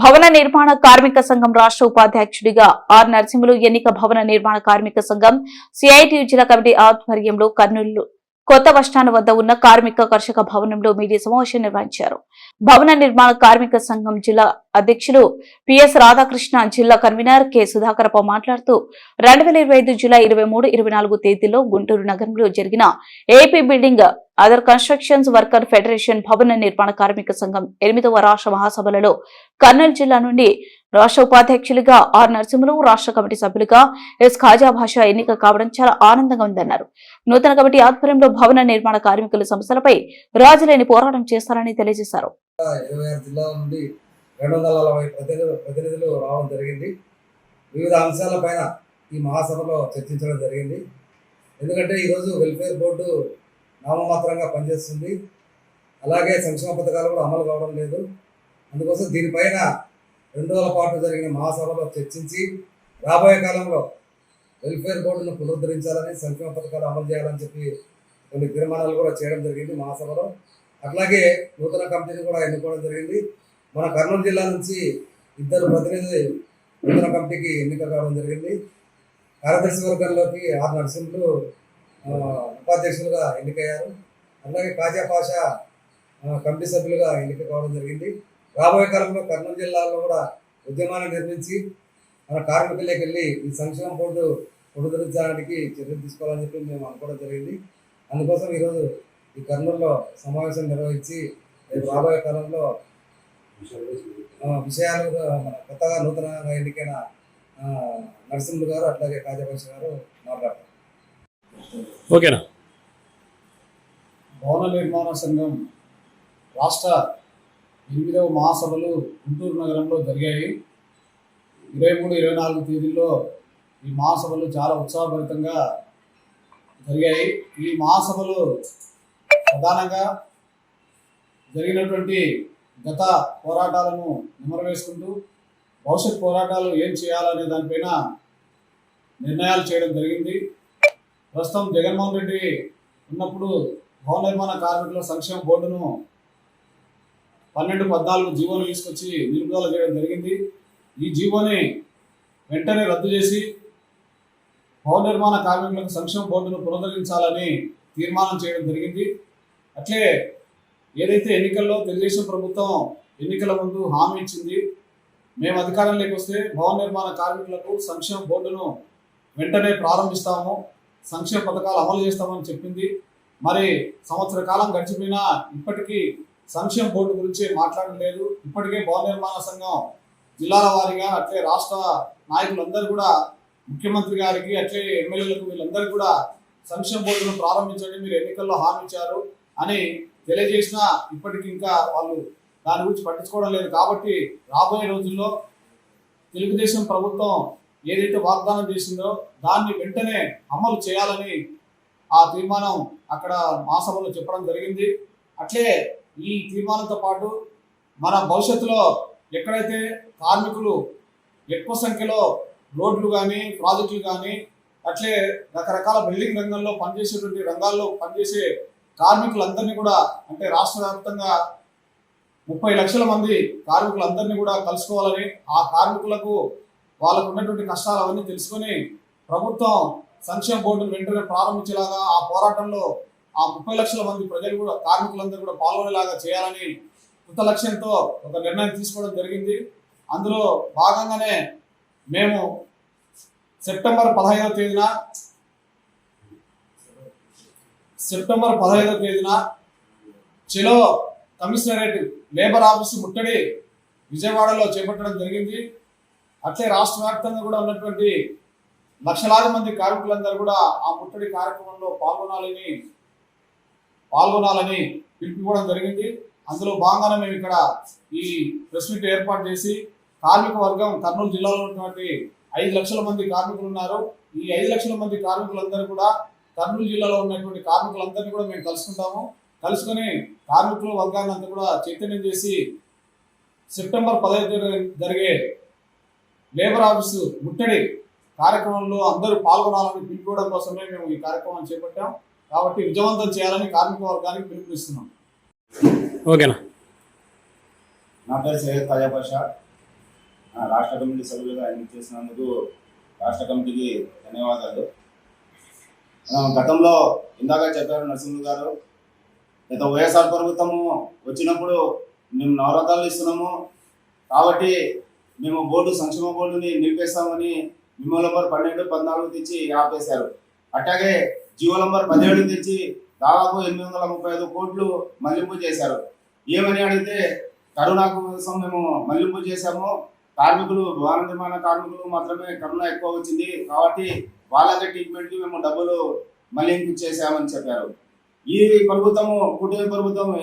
భవన నిర్మాణ కార్మిక సంఘం రాష్ట్ర ఉపాధ్యక్షుడిగా ఆర్ నరసింహులు ఎన్నిక భవన నిర్మాణ కార్మిక సంఘం సిఐటియు జిల్లా కమిటీ ఆధ్వర్యంలో కర్నూలు కొత్త బస్టాండ్ వద్ద ఉన్న కార్మిక కర్షక భవనంలో మీడియా సమావేశం నిర్వహించారు. భవన నిర్మాణ కార్మిక సంఘం జిల్లా అధ్యక్షులు పిఎస్ రాధాకృష్ణ జిల్లా కన్వీనర్ కె. సుధాకరరావు మాట్లాడుతూ రెండు వేల ఇరవై ఐదు జూలై ఇరవై మూడు ఇరవై నాలుగు తేదీలో గుంటూరు నగరంలో జరిగిన AP building other construction worker federation భవన నిర్మాణ కార్మిక సంఘం ఎనిమిదవ రాష్ట్ర మహాసభలలో కర్నూలు జిల్లా నుండి రాష్ట్ర ఉపాధ్యక్షులుగా ఆర్ నరసింహులు రాష్ట్ర కమిటీ సభ్యులుగా ఎస్ ఖాజా భాష ఎన్నిక కావడం చాలా ఆనందంగా ఉందన్నారు. నూతన కమిటీ ఆధ్వర్యంలో భవన నిర్మాణ కార్మికుల సమస్యలపై రాజులేని పోరాటం చేస్తారని తెలియజేశారు. ఇరవై ఆరు జిల్లాల ప్రతినిధులు రావడం జరిగింది. వివిధ అంశాలపైన ఈ మహాసభలో చర్చించడం జరిగింది. ఎందుకంటే ఈరోజు వెల్ఫేర్ బోర్డు నామమాత్రంగా పనిచేస్తుంది. అలాగే సంక్షేమ పథకాలు కూడా అమలు కావడం లేదు. అందుకోసం దీనిపైన రెండు రోజుల పాటు జరిగిన మహాసభలో చర్చించి రాబోయే కాలంలో వెల్ఫేర్ బోర్డును పునరుద్ధరించాలని సంక్షేమ పథకాలు అమలు చేయాలని చెప్పి కొన్ని తీర్మానాలు కూడా చేయడం జరిగింది మహాసభలో. అట్లాగే నూతన కమిటీని కూడా ఎన్నుకోవడం జరిగింది. మన కర్నూలు జిల్లా నుంచి ఇద్దరు ప్రతినిధులు నూతన కమిటీకి ఎన్నిక కావడం జరిగింది. కార్యదర్శి వర్గంలోకి ఆరు నరసింహులు ఉపాధ్యక్షులుగా ఎన్నికయ్యారు. అలాగే కాజా పాషా కమిటీ సభ్యులుగా ఎన్నిక కావడం జరిగింది. రాబోయే కాలంలో కర్నూలు జిల్లాలో కూడా ఉద్యమాన్ని నిర్మించి మన కార్మికులకి వెళ్ళి ఈ సంక్షేమ బోర్డు పునరుద్ధరించడానికి చర్యలు తీసుకోవాలని చెప్పి మేము అనుకోవడం జరిగింది. అందుకోసం ఈరోజు ఈ కర్నూలులో సమావేశం నిర్వహించి రేపు రాబోయే కాలంలో ఆ, విషయాలు మన కొత్తగా నూతనంగా ఎన్నికైన నరసింహులు గారు అట్లాగే కాజాభాష గారు మాట్లాడతారు. ఓకేనా? భవన నిర్మాణ సంఘం రాష్ట్ర ఎనిమిదవ మహాసభలు గుంటూరు నగరంలో జరిగాయి. ఇరవై మూడు ఇరవై నాలుగు తేదీల్లో ఈ మహాసభలు చాలా ఉత్సాహభరితంగా జరిగాయి. ఈ మహాసభలు ప్రధానంగా జరిగినటువంటి గత పోరాటాలను నెమరవేసుకుంటూ భవిష్యత్ పోరాటాలు ఏం చేయాలనే దానిపైన నిర్ణయాలు చేయడం జరిగింది. ప్రస్తుతం జగన్మోహన్ రెడ్డి ఉన్నప్పుడు భవన నిర్మాణ కార్మికుల సంక్షేమ బోర్డును పన్నెండు పద్నాలుగు జీవోలు తీసుకొచ్చి నిలుపుదల చేయడం జరిగింది. ఈ జీవోని వెంటనే రద్దు చేసి భవన నిర్మాణ కార్మికులకు సంక్షేమ బోర్డును పునరుద్ధరించాలని తీర్మానం చేయడం జరిగింది. అట్లే ఏదైతే ఎన్నికల్లో తెలుగుదేశం ప్రభుత్వం ఎన్నికల ముందు హామీ ఇచ్చింది మేము అధికారంలోకి వస్తే భవన నిర్మాణ కార్మికులకు సంక్షేమ బోర్డును వెంటనే ప్రారంభిస్తాము సంక్షేమ పథకాలు అమలు చేస్తామని చెప్పింది. మరి సంవత్సర కాలం గడిచిపోయినా ఇప్పటికీ సంక్షేమ బోర్డు గురించి మాట్లాడలేదు. ఇప్పటికే భవన నిర్మాణ సంఘం జిల్లాల వారీగా అట్లే రాష్ట్ర నాయకులందరూ కూడా ముఖ్యమంత్రి గారికి అట్లే ఎమ్మెల్యేలకు వీళ్ళందరూ కూడా సంక్షేమ బోర్డును ప్రారంభించండి మీరు ఎన్నికల్లో హామీ ఇచ్చారు అని తెలియజేసినా ఇప్పటికి ఇంకా వాళ్ళు దాని గురించి పట్టించుకోవడం లేదు. కాబట్టి రాబోయే రోజుల్లో తెలుగుదేశం ప్రభుత్వం ఏదైతే వాగ్దానం చేసిందో దాన్ని వెంటనే అమలు చేయాలని ఆ తీర్మానం అక్కడ మహాసభలో చెప్పడం జరిగింది. అట్లే ఈ తీర్మానంతో పాటు మన భవిష్యత్తులో ఎక్కడైతే కార్మికులు ఎక్కువ సంఖ్యలో రోడ్లు కానీ ప్రాజెక్టులు కానీ అట్లే రకరకాల బిల్డింగ్ రంగంలో పనిచేసేటువంటి రంగాల్లో పనిచేసే కార్మికులందరినీ కూడా అంటే రాష్ట్ర వ్యాప్తంగా ముప్పై లక్షల మంది కార్మికులందరినీ కూడా కలుసుకోవాలని ఆ కార్మికులకు వాళ్ళకు ఉన్నటువంటి కష్టాలు అవన్నీ తెలుసుకొని ప్రభుత్వం సంక్షేమ బోర్డును వెంటనే ప్రారంభించేలాగా ఆ పోరాటంలో ఆ ముప్పై లక్షల మంది ప్రజలు కూడా కార్మికులందరూ కూడా పాల్గొనేలాగా చేయాలని కృత లక్ష్యంతో ఒక నిర్ణయం తీసుకోవడం జరిగింది. అందులో భాగంగానే మేము సెప్టెంబర్ పదహైదవ తేదీన సెప్టెంబర్ పదహైదవ తేదీన చెలో కమిషనరేట్ లేబర్ ఆఫీసు ముట్టడి విజయవాడలో చేపట్టడం జరిగింది. అట్లే రాష్ట్ర వ్యాప్తంగా కూడా ఉన్నటువంటి లక్షలాది మంది కార్మికులందరూ కూడా ఆ ముట్టడి కార్యక్రమంలో పాల్గొనాలని పాల్గొనాలని పిలుపుకోవడం జరిగింది. అందులో భాగంగానే మేము ఇక్కడ ఈ ప్రెస్ మీట్ ఏర్పాటు చేసి కార్మిక వర్గం కర్నూలు జిల్లాలో ఉన్నటువంటి ఐదు లక్షల మంది కార్మికులు ఉన్నారు. ఈ ఐదు లక్షల మంది కార్మికులందరూ కూడా కర్నూలు జిల్లాలో ఉన్నటువంటి కార్మికులందరినీ కూడా మేము కలుసుకుంటాము. కలుసుకొని కార్మికుల వర్గాన్ని అంతా కూడా చైతన్యం చేసి సెప్టెంబర్ పదహైదు జరిగే లేబర్ ఆఫీసు ముట్టడి కార్యక్రమంలో అందరూ పాల్గొనాలని పిలుపుకోవడం కోసమే మేము ఈ కార్యక్రమాన్ని చేపట్టాం. కాబట్టి విజయవంతం చేయాలని కార్మిక వర్గానికి పిలుపునిస్తున్నాం. ఓకేనా? నా పేరు సయ్యద్ తాజా పాషా రాష్ట్ర కమిటీ సభ్యులుగా ఎన్నిక చేసినందుకు రాష్ట్ర కమిటీకి ధన్యవాదాలు. గతంలో ఇందాక చెప్పారు నరసింహులు గారు గత వైఎస్ఆర్ ప్రభుత్వము వచ్చినప్పుడు మేము నవరత్నాలు ఇస్తున్నాము. కాబట్టి మేము బోర్డు సంక్షేమ బోర్డుని నిలిపేస్తామని మిమో నంబర్ పన్నెండు పద్నాలుగు తెచ్చి ఆపేశారు. అట్లాగే జియో నంబర్ పదిహేడు తెచ్చి దాదాపు ఎనిమిది వందల ముప్పై ఐదు కోట్లు మళ్ళింపు చేశారు. ఏమని అడిగితే కరోనా కోసం మేము మళ్ళింపు చేశాము. కార్మికులు భవన నిర్మాణ కార్మికులు మాత్రమే కరోనా ఎక్కువ వచ్చింది. కాబట్టి వాళ్ళకి ట్రీట్మెంట్కి మేము డబ్బులు మళ్ళింపు చేశామని చెప్పారు. ఈ ప్రభుత్వము కుటుంబ ప్రభుత్వం